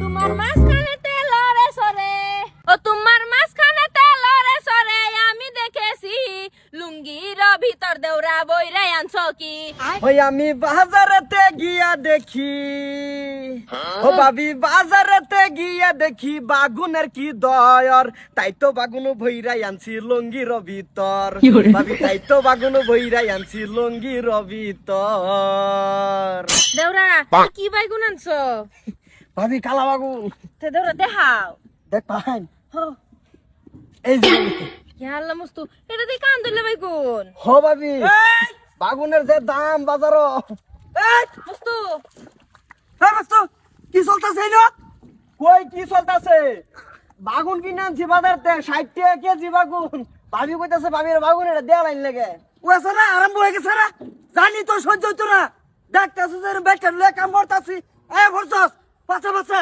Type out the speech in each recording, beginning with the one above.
তোমার মাঝখানে আনছ কি ওই আমি বাজারেতে গিয়া দেখি। ও ভাবি বাজারেতে গিয়া দেখি বাগুনের কি দয়র? তাই তো বাগুন ভৈরাই আনছি লঙ্গির ভিতর। ভাবি তাই তো বাগুন ভৈরাই আনছি লঙ্গির ভিতর। দেউরা কি বাইগুন আনছ? ভাবি কালা বাগুন। তে দেউরা দেখাও। দেখ হো। এই যে। ইয়াল্লা মস্তু? এটা কান ধরলে বাইগুন হো ভাবি। বাগুনের যে দাম বাজার মস্তু কি চলতেছে কই কি চলতেছে? বাগুন কিনে আনছি বাজারতে ষাট টাকা কেজি বাগুন। ভাবি কইতাছে ভাবির বাগুন এটা দেয়া লাইন লেগে। ওয়াসা না আরম্ভ হয়ে গেছে না। জানি তো সহ্য হইতো না। দেখতেছিস যে বেটার লয়ে কাম করতাছি। এ ভরছস পাছা পাছা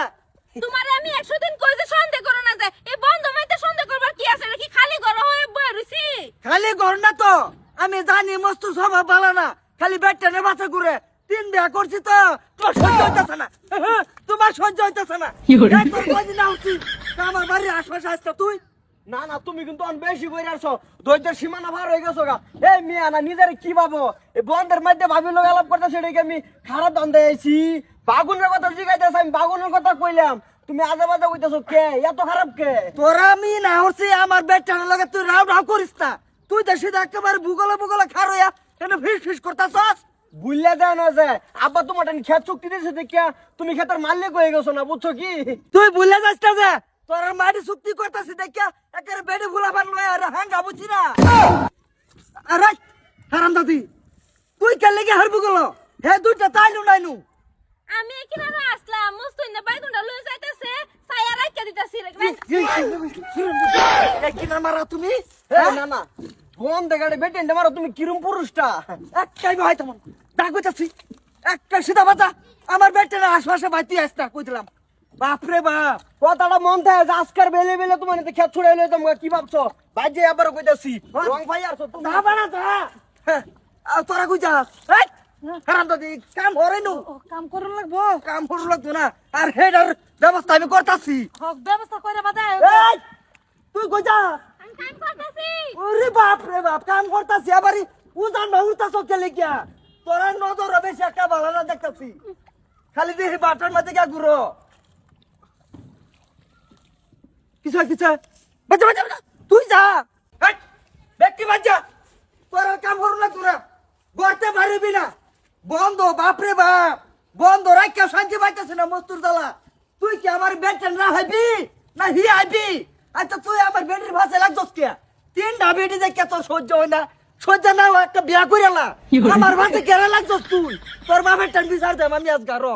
তোমারে আমি একশো দিন কই যে সন্দেহ করো না যে এই বন্ধ মাইতে সন্দেহ করবার কি আছে? এটা কি খালি ঘর হয়ে বয়ে রইছি? খালি ঘর না তো। আমি জানি মস্ত স্বভাব ভালো না খালি বেটটা নে বাচ্চা ঘুরে। তিন বিয়া করছি তো তোমার সহ্য হইতেছে না। তোমার সহ্য হইতেছে না। আমার বাড়ির আশপাশে আসতো তুই। না না তুমি কিন্তু অন বেশি করে আসছো ধৈর্যের সীমানা ভার হয়ে গেছো গা। এই মিয়া না নিজের কি ভাবো? এই বন্ধের মধ্যে ভাবি লোক আলাপ করতে সেটাকে আমি খারাপ দন্দে আইছি। বাগুনের কথা জিগাইতেছে আমি বাগুনের কথা কইলাম। তুমি আজে বাজে কইতেছো কে? এত খারাপ কে? তোরা আমি না হচ্ছি আমার বেটার লগে তুই রাও রাও করিস না। তুই তো সিধা একেবারে ভূগোলে ভূগোলে খারোয়া কেন ফিস ফিস করতাছস বুঝলে দেয় না যে আব্বা তোমার খেত চুক্তি দিয়েছে দেখিয়া তুমি খেতের মালিক হয়ে গেছো না বুঝছ কি তুই বুঝলে যাস না যে তোর মাটি চুক্তি করতেছি দেখিয়া একেবারে বেডে ফুলা পার লয় আর হাঙ্গা বুঝছি না আরে হারাম দাদি তুই কে লেগে হারবু গেলো হে দুইটা তাইনু নাইনু আমি কিনারে আসলাম মস্তু ইন্দা বাইগুনটা লয়ে যাইতেছে সায়া রাইকা দিতাছি রে কিনা মারা তুমি না না ফোন দেখাড়ে বেটেন মারো তুমি কিরম পুরুষটা? একটাই ভাই তেমন ডাক যাচ্ছি একটা সিধা বাতা আমার বেটেন আশপাশে ভাই তুই আসতা কই দিলাম। বাপরে বাপ। কথাটা মন থাকে যে আজকের বেলে বেলে তোমার এতে খেত ছুড়ে এলো তোমাকে কি ভাবছ? ভাই যে আবার কইতাছি রং ভাই আর তুমি না বানা তা তোরা কই যা এই হারাম দাদি কাম হরে নু। কাম করন লাগবো? কাম হরে লাগতো না। আর হেডার ব্যবস্থা আমি করতাছি। হক ব্যবস্থা করে বাদা। তুই কই যা ওরে বাপ রে বাপ, কাম করতাছি আবারই উজান তোরা নজর একটা ভালো না দেখতাছি। খালি দেখি বাটার মাঝে গিয়া ঘুরো। কিছু কিছু তুই যা। ব্যক্তি কাম না তোরা। গড়তে পারবি না। বন্ধ, বাপ রে বাপ। বন্ধ রাখিয়া শান্তি পাইতেছে না মস্তুর জ্বালা। তুই কি আমার বেটেন না হইবি? না হি আইবি আচ্ছা তুই আমার বেটির ভাষা লাগছস কে? তিনটা বেটি দেখে তোর সহ্য হয় না। সহ্য না একটা বিয়া করে আমার ভাষা কেন লাগছস তুই? তোর বাপের টান বিচার দেব আমি আজ গারো